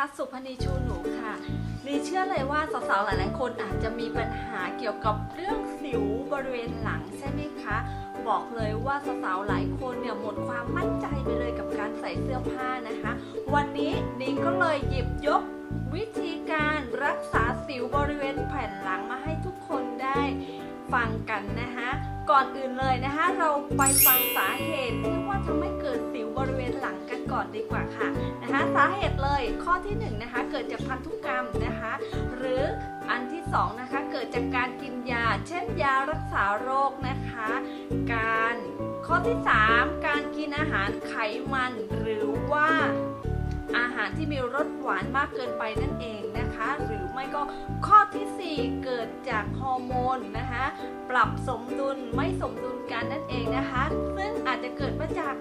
ะสุพนีชูหนูค่ะนีเชื่อเลยว่าสาวๆหลายๆคนอาจจะมีปัญหาเกี่ยวกับเรื่องสิวบริเวณหลังใช่ไหมคะ บอกเลยว่าสาวๆหลายคนเนี่ยหมดความมั่นใจไปเลยกับการใส่เสื้อผ้านะคะ วันนี้นีก็เลยหยิบยกวิธีการรักษาสิวบริเวณแผ่นหลังมาให้ทุกคนได้ฟังกันนะคะก่อนอื่นเลยนะคะเราไปฟังสาเหตุที่ว่าทำให้เกิดสิวบริเวณหลัง ก่อนดีกว่าค่ะนะคะสาเหตุเลยข้อที่1นงนะคะเกิดจากพันธุกรรมนะคะ หรืออันที่2นะคะเกิดจากการกินยา เช่นยารักษาโรคนะคะ การข้อที่ 3 การกินอาหารไขมันหรือว่าอาหารที่มีรสหวานมากเกินไปนั่นเองนะคะ หรือไม่ก็ข้อทีสี่4 เกิดจากฮอร์โมนนะคะ ปรับสมดุลไม่สมดุลกันนั่นเองนะคะ ซึ่งอาจจะเกิดมาจาก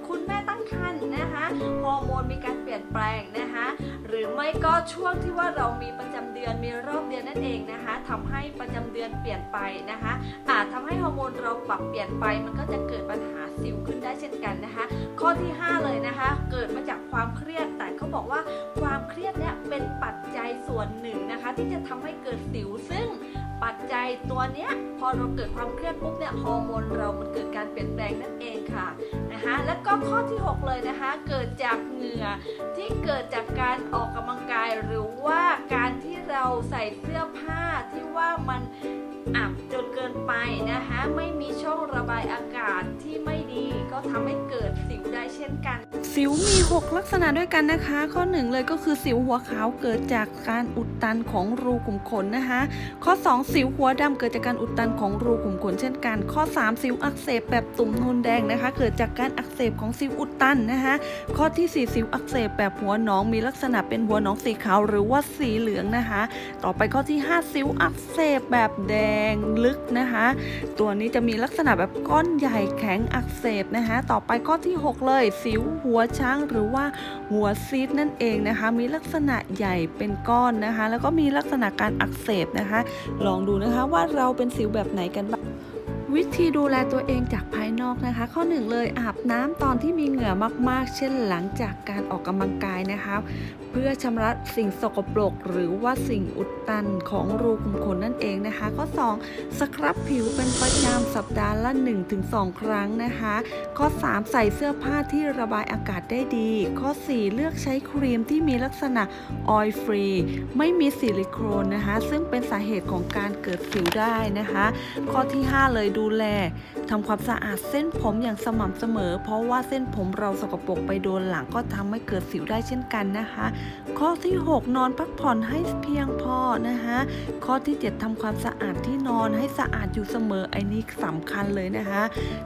มนมีการเปลี่ยนแปลงนะคะหรือไม่ก็ช่วงที่ว่าเรามีประจำเดือนมีรอบเดือนนั่นเองนะคะทำให้ประจำเดือนเปลี่ยนไปนะคะอาจทำให้ฮอร์โมนเราปรับเปลี่ยนไปมันก็จะเกิดปัญหาสิวขึ้นได้เช่นกันนะคะ ข้อที่ 5 เลยนะคะ เกิดมาจากความเครียดแต่เขาบอกว่าความเครียดเนี่ยเป็นปัจจัยส่วนหนึ่งนะคะ ที่จะทำให้เกิดสิวซึ่งปัจจัยตัวเนี้ยพอเราเกิดความเครียดปุ๊บเนี่ยฮอร์โมนเรามันเกิดการเปลี่ยนแปลงนั่นเองค่ะ แล้วก็ข้อที่ 6 เลยนะคะ เกิดจากเหงื่อที่เกิดจากการออกกำลังกายหรือว่าการที่เราใส่เสื้อผ้าที่ว่ามันอับจนเกินไปนะคะ ไม่มีช่องระบายอากาศที่ไม่ดีก็ทำให้เกิดสิวได้เช่นกัน สิวมี 6 ลักษณะด้วยกันนะคะ ข้อ 1 เลยก็คือสิวหัวขาวเกิดจากการอุดตันของรูขุมขนนะคะ ข้อ 2 สิวหัวดำเกิดจากการอุดตันของรูขุมขนเช่นกัน ข้อ 3 สิวอักเสบแบบตุ่มนูนแดงนะคะ เกิดจากการอักเสบของสิวอุดตันนะคะ ข้อทีสี่ 4 สิวอักเสบแบบหัวหนองมีลักษณะเป็นหัวหนองสีขาวหรือว่าสีเหลืองนะคะ ต่อไปข้อที่ 5 สิวอักเสบแบบแดงลึกนะคะ ตัวนี้จะมีลักษณะแบบก้อนใหญ่แข็งอักเสบนะคะ ต่อไปข้อที่ 6 เลย สิวหัวช้างหรือว่าหัวซีดนั่นเองนะคะ มีลักษณะใหญ่เป็นก้อนนะคะ แล้วก็มีลักษณะการอักเสบนะคะ ลองดูนะคะว่าเราเป็นสิวแบบไหนกันบ้าง วิธีดูแลตัวเองจากภายนอกนะคะ ข้อหนึ่งเลยอาบน้ำตอนที่มีเหงื่อมากๆ เช่นหลังจากการออกกำลังกายนะคะ เพื่อชำระสิ่งสกปรก หรือว่าสิ่งอุดตันของรูขุมขนนั่นเองนะคะ ข้อ 2 สครับผิวเป็นประจำสัปดาห์ละ 1-2 ครั้งนะคะ ข้อ 3 ใส่เสื้อผ้าที่ระบายอากาศได้ดี ข้อ 4 เลือกใช้ครีมที่มีลักษณะออยล์ฟรีไม่มีซิลิโคนนะคะ ซึ่งเป็นสาเหตุของการเกิดสิวได้นะคะ ข้อที่ 5 เลยดูดูแลทำความสะอาดเส้นผมอย่างสม่ำเสมอ เพราะว่าเส้นผมเราสกปรกไปโดนหลังก็ทำให้เกิดสิวได้เช่นกันนะคะ ข้อที่ 6 นอนพักผ่อนให้เพียงพอนะคะ ข้อที่ 7ทำความสะอาดที่นอนให้สะอาดอยู่เสมอไอ้นี่สำคัญเลยนะคะ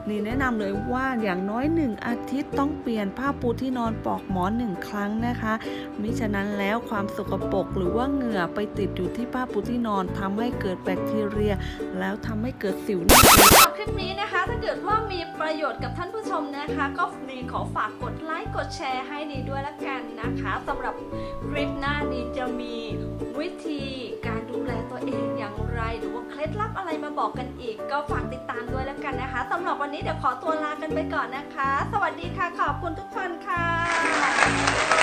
นี่แนะนำเลยว่าอย่างน้อย 1 อาทิตย์ต้องเปลี่ยนผ้าปูที่นอนปลอกหมอนหนึ่งครั้งนะคะมิฉะนั้นแล้วความสกปรกหรือว่าเหงื่อไปติดอยู่ที่ผ้าปูที่นอนทำให้เกิดแบคทีเรีย แล้วทำให้เกิดสิวนั่นเอง ลิปนี้นะคะ ถ้าเกิดว่ามีประโยชน์กับท่านผู้ชมนะคะ ก็นีขอฝากกดไลค์กดแชร์ให้นีด้วยละกันนะคะสำหรับคลิปหน้านีจะมีวิธีการดูแลตัวเองอย่างไรหรือว่าเคล็ดลับอะไรมาบอกกันอีก ก็ฝากติดตามด้วยละกันนะคะสำหรับวันนี้เดี๋ยวขอตัวลากันไปก่อนนะคะ สวัสดีค่ะขอบคุณทุกคนค่ะ